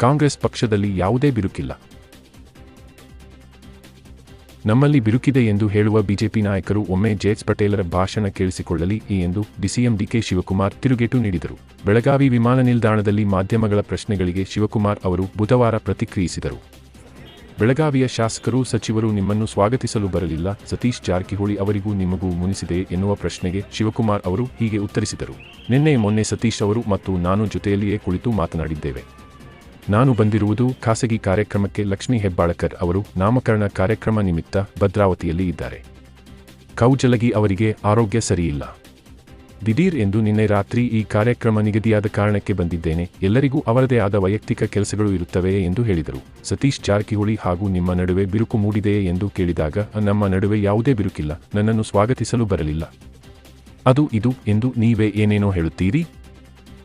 ಕಾಂಗ್ರೆಸ್ ಪಕ್ಷದಲ್ಲಿ ಯಾವುದೇ ಬಿರುಕಿಲ್ಲ. ನಮ್ಮಲ್ಲಿ ಬಿರುಕಿದೆ ಎಂದು ಹೇಳುವ ಬಿಜೆಪಿ ನಾಯಕರು ಒಮ್ಮೆ ಜೇಟ್ಸ್ ಪಟೇಲರ ಭಾಷಣ ಕೇಳಿಸಿಕೊಳ್ಳಲಿ ಎಂದು ಡಿಸಿಎಂ ಡಿಕೆ ಶಿವಕುಮಾರ್ ತಿರುಗೇಟು ನೀಡಿದರು. ಬೆಳಗಾವಿ ವಿಮಾನ ನಿಲ್ದಾಣದಲ್ಲಿ ಮಾಧ್ಯಮಗಳ ಪ್ರಶ್ನೆಗಳಿಗೆ ಶಿವಕುಮಾರ್ ಅವರು ಬುಧವಾರ ಪ್ರತಿಕ್ರಿಯಿಸಿದರು. ಬೆಳಗಾವಿಯ ಶಾಸಕರು, ಸಚಿವರು ನಿಮ್ಮನ್ನು ಸ್ವಾಗತಿಸಲು ಬರಲಿಲ್ಲ. ಸತೀಶ್ ಜಾರಕಿಹೊಳಿ ಅವರಿಗೂ ನಿಮಗೂ ಮುನಿಸಿದೆ ಎನ್ನುವ ಪ್ರಶ್ನೆಗೆ ಶಿವಕುಮಾರ್ ಅವರು ಹೀಗೆ ಉತ್ತರಿಸಿದರು. ನಿನ್ನೆ ಮೊನ್ನೆ ಸತೀಶ್ ಅವರು ಮತ್ತು ನಾನು ಜೊತೆಯಲ್ಲಿಯೇ ಕುಳಿತು ಮಾತನಾಡಿದ್ದೇವೆ. ನಾನು ಬಂದಿರುವುದು ಖಾಸಗಿ ಕಾರ್ಯಕ್ರಮಕ್ಕೆ ಲಕ್ಷ್ಮಿ ಹೆಬ್ಬಾಳಕರ್ ಅವರು ನಾಮಕರಣ ಕಾರ್ಯಕ್ರಮ ನಿಮಿತ್ತ ಭದ್ರಾವತಿಯಲ್ಲಿ ಇದ್ದಾರೆ. ಕೌಜಲಗಿ ಅವರಿಗೆ ಆರೋಗ್ಯ ಸರಿಯಿಲ್ಲ. ದಿಢೀರ್ ಎಂದು ನಿನ್ನೆ ರಾತ್ರಿ ಈ ಕಾರ್ಯಕ್ರಮ ನಿಗದಿಯಾದ ಕಾರಣಕ್ಕೆ ಬಂದಿದ್ದೇನೆ, ಎಲ್ಲರಿಗೂ ಅವರದೇ ಆದ ವೈಯಕ್ತಿಕ ಕೆಲಸಗಳು ಇರುತ್ತವೆಯೇ ಎಂದು ಹೇಳಿದರು. ಸತೀಶ್ ಜಾರಕಿಹೊಳಿ ಹಾಗೂ ನಿಮ್ಮ ನಡುವೆ ಬಿರುಕು ಮೂಡಿದೆಯೇ ಎಂದು ಕೇಳಿದಾಗ, ನಮ್ಮ ನಡುವೆ ಯಾವುದೇ ಬಿರುಕಿಲ್ಲ, ನನ್ನನ್ನು ಸ್ವಾಗತಿಸಲು ಬರಲಿಲ್ಲ. ಅದು ಇದು ಎಂದು ನೀವೇ ಏನೇನೋ ಹೇಳುತ್ತೀರಿ?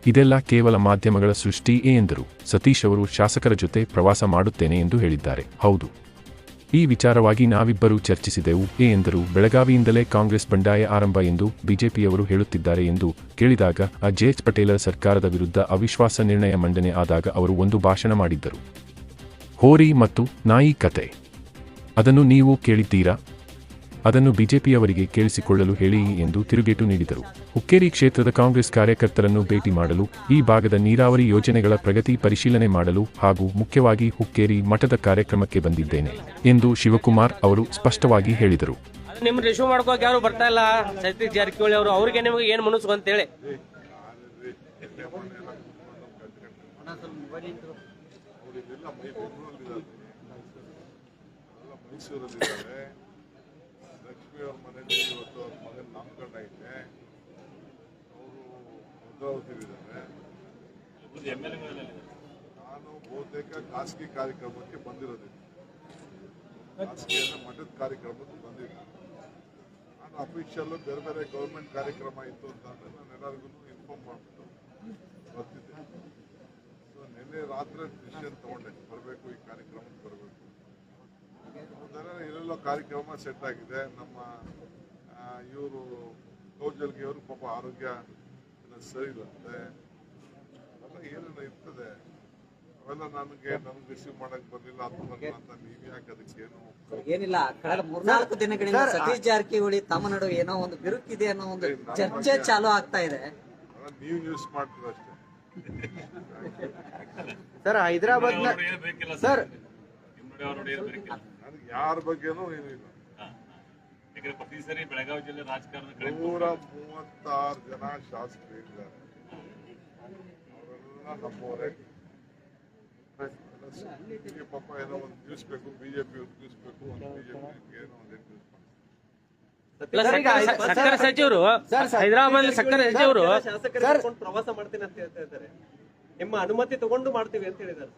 ಇದೆಲ್ಲ ಕೇವಲ ಮಾಧ್ಯಮಗಳ ಸೃಷ್ಟಿಯೇ ಎಂದರು. ಸತೀಶ್ ಅವರು ಶಾಸಕರ ಜೊತೆ ಪ್ರವಾಸ ಮಾಡುತ್ತೇನೆ ಎಂದು ಹೇಳಿದ್ದಾರೆ. ಹೌದು. ಈ ವಿಚಾರವಾಗಿ ನಾವಿಬ್ಬರೂ ಚರ್ಚಿಸಿದೆವು. ಏ ಎಂದರು, ಬೆಳಗಾವಿಯಿಂದಲೇ ಕಾಂಗ್ರೆಸ್ ಬಂಡಾಯ ಆರಂಭ ಎಂದು ಬಿಜೆಪಿಯವರು ಹೇಳುತ್ತಿದ್ದಾರೆ ಎಂದು ಕೇಳಿದಾಗ ಆ ಜೆಎಚ್ ಪಟೇಲರ ಸರ್ಕಾರದ ವಿರುದ್ಧ ಅವಿಶ್ವಾಸ ನಿರ್ಣಯ ಮಂಡನೆ ಆದಾಗ ಅವರು ಒಂದು ಭಾಷಣ ಮಾಡಿದ್ದರು. ಹೋರಿ ಮತ್ತು ನಾಯಿ ಕತೆ. ಅದನ್ನು ನೀವು ಕೇಳಿದ್ದೀರಾ? ಅದನ್ನು ಬಿಜೆಪಿಯವರಿಗೆ ಕೇಳಿಸಿಕೊಳ್ಳಲು ಹೇಳಿ ಎಂದು ತಿರುಗೇಟು ನೀಡಿದರು. ಹುಕ್ಕೇರಿ ಕ್ಷೇತ್ರದ ಕಾಂಗ್ರೆಸ್ ಕಾರ್ಯಕರ್ತರನ್ನು ಭೇಟಿ ಮಾಡಲು ಈ ಭಾಗದ ನೀರಾವರಿ ಯೋಜನೆಗಳ ಪ್ರಗತಿ ಪರಿಶೀಲನೆ ಮಾಡಲು ಹಾಗೂ ಮುಖ್ಯವಾಗಿ ಹುಕ್ಕೇರಿ ಮಠದ ಕಾರ್ಯಕ್ರಮಕ್ಕೆ ಬಂದಿದ್ದೇನೆ ಎಂದು ಶಿವಕುಮಾರ್ ಅವರು ಸ್ಪಷ್ಟವಾಗಿ ಹೇಳಿದರು. ನಿಮ್ ಮಾಡ್ಕೋಕ್ ಯಾರು ಬರ್ತಾ ಇಲ್ಲ. ಸತೀಶ್ ಜಾರಕಿಹೊಳಿ ಅವರು ಅವ್ರಿಗೆ ನಿಮ್ಗೆ ಏನ್ ಮನಸ್ಸು ಅಂತೇಳಿ ಅವರಿಗೆಲ್ಲ ಲಕ್ಷ್ಮಿ ಅವ್ರ ಮನೇಲಿ ಇವತ್ತು ಅವ್ರ ಮಗನ ನಾಮಕರಣ ಐತೆ ಅವರು ಭದ್ರಾವತಿಲಿದ್ದಾರೆ ನಾನು ಬಹುತೇಕ ಖಾಸಗಿ ಕಾರ್ಯಕ್ರಮಕ್ಕೆ ಬಂದಿರೋದಿಲ್ಲ ಖಾಸಗಿ ಅಂದ್ರೆ ಮಠದ ಕಾರ್ಯಕ್ರಮಕ್ಕೆ ಬಂದಿಲ್ಲ. ನಾನು ಅಫಿಷಿಯಲ್ಲು ಬೇರೆ ಬೇರೆ ಗೌರ್ಮೆಂಟ್ ಕಾರ್ಯಕ್ರಮ ಇತ್ತು ಅಂತ ಅಂದ್ರೆ ನಾನು ಎಲ್ಲರಿಗೂ ಇನ್ಫಾರ್ಮ್ ಮಾಡಿಬಿಟ್ಟು ಬರ್ತಿದ್ದೆ. ಸೊ ನಿನ್ನೆ ರಾತ್ರಿ ಡಿಸಿಷನ್ ತಗೊಂಡೆ. ಬರಬೇಕು ಈ ಕಾರ್ಯಕ್ರಮಕ್ಕೆ ಬರಬೇಕು. ಎಲ್ಲೆಲ್ಲೋ ಕಾರ್ಯಕ್ರಮ ಸೆಟ್ ಆಗಿದೆ. ನಮ್ಮ ಇವರು ಕೌಜಲ್ಗೆ ಅವರು ಪಾಪ ಆರೋಗ್ಯ ಸರಿ ಇಲ್ಲಂತೆ ಅವೆಲ್ಲ ಏನೇನೋ ಇರ್ತದೆ? ಅವೆಲ್ಲ ನನಗೆ ನನಗೆ ರಿಸೀವ್ ಮಾಡಕ್ ಬರಲಿಲ್ಲ. ಅದು ಅಂತ ನೀವು ಯಾಕೆ ಅದಕ್ಕೆ ಏನು ಏನಿಲ್ಲ ಕಳೆದ ಮೂರ್ನಾಲ್ಕು ದಿನಗಳಿಂದ ಸತೀಶ್ ಜಾರಕಿಹೊಳಿ ತಮ್ಮ ನಡುವೆ ಏನೋ ಒಂದು ಬಿರುಕಿದೆ ಅನ್ನೋ ಒಂದು ಚರ್ಚೆ ಚಾಲು ಆಗ್ತಾ ಇದೆ. ಅದನ್ನ ನೀವು ನ್ಯೂಸ್ ಮಾಡ್ತೀರ ಅಷ್ಟೇ. Sir Hyderabad sir. ಯಾರ ಬಗ್ಗೆನೂ ಏನೂ ಇಲ್ಲ. ಪ್ರತಿ ಸರಿ ಬೆಳಗಾವಿ ಜಿಲ್ಲೆ ರಾಜಕಾರಣದ ಕಡೆ ನೂರ ಮೂವತ್ತಾರು ಜನ ಶಾಸಕರು ಇದ್ದಾರೆ. ಅವರೆಲ್ಲ ನಮ್ಮವರೇ. ಪಾಪ ಏನೋ ಒಂದು ತಿಳಿಸ್ಬೇಕು ಬಿಜೆಪಿ ತಿಳಿಸ್ಬೇಕು ಒಂದು ಬಿಜೆಪಿ ಏನೋ ಒಂದು ನ್ಯೂಸ್ ಸಕ್ಕರೆ ಸಚಿವರು ಹೈದರಾಬಾದ್ ಸಕ್ಕರೆ ಸಚಿವರು ಪ್ರವಾಸ ಮಾಡ್ತೀನಿ ಅಂತ ಹೇಳ್ತಾ ಇದ್ದಾರೆ. ನಿಮ್ಮ ಅನುಮತಿ ತಗೊಂಡು ಮಾಡ್ತೀವಿ ಅಂತ ಹೇಳಿದ್ದಾರೆ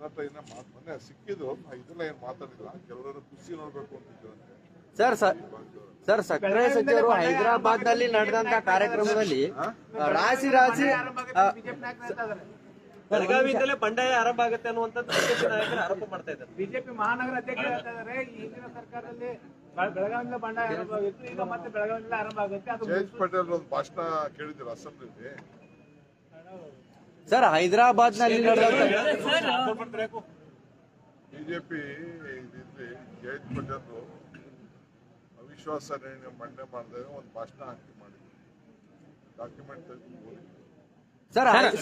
ನನ್ನ ಇನ್ನ ಮಾತ್ ಮೊನ್ನೆ ಸಿಕ್ಕಿದ್ರು ನಾ ಇದೆಲ್ಲ ಏನು ಮಾತಾಡಿಲ್ಲ. ಕೆಲವರು ಖುಷಿ ನೋಡ್ಬೇಕು ಅಂತಿದ್ರಂತೆ ಸರ್ ಸರ್ ಸಕ್ಕರೆ ಸಚಿವರು ಹೈದರಾಬಾದ್ನಲ್ಲಿ ನಡೆದಂತ ಕಾರ್ಯಕ್ರಮದಲ್ಲಿ ರಾಶಿ ರಾಶಿ ಬೆಳಗಾವಿಯಿಂದಲೇ ಬಂಡಾಯ ಆರಂಭ ಆಗುತ್ತೆ ಅನ್ನುವಂಥದ್ದು ಬಿಜೆಪಿ ನಾಯಕರು ಆರೋಪ ಮಾಡ್ತಾ ಇದ್ದಾರೆ. ಬಿಜೆಪಿ ಮಹಾನಗರ ಅಧ್ಯಕ್ಷರು ಹೇಳ್ತಾ ಇದ್ದಾರೆ ಈ ಹಿಂದಿನ ಸರ್ಕಾರದಲ್ಲಿ ಬೆಳಗಾವಿಯಿಂದ ಬಂಡಾಯ ಆರಂಭ ಆಗಿತ್ತು ಈಗ ಮತ್ತೆ ಬೆಳಗಾವಿಯಿಂದ ಆರಂಭ ಆಗುತ್ತೆ. ಅದು ಪಟೇಲ್ ಒಂದು ಭಾಷಣ ಕೇಳಿದ್ರು ಅಸೆಂಬ್ಲಿಲಿ? ಸರ್ ಹೈದರಾಬಾದ್ನಲ್ಲಿ ನಡೆದಂತ ಬಿಜೆಪಿ ಇಲ್ಲಿ ಜಯೇಶ್ ಪಟೇಲ್ ಅವಿಶ್ವಾಸ ನಿರ್ಣಯ ಮಂಡನೆ ಮಾಡಿದಾಗ ಒಂದು ಭಾಷಣ ಹಾಕಿ ಮಾಡಿದ್ರು. ಡಾಕ್ಯುಮೆಂಟ್ ತೆಗೆದು ಓದಿ ಸರ್ ಹೈ-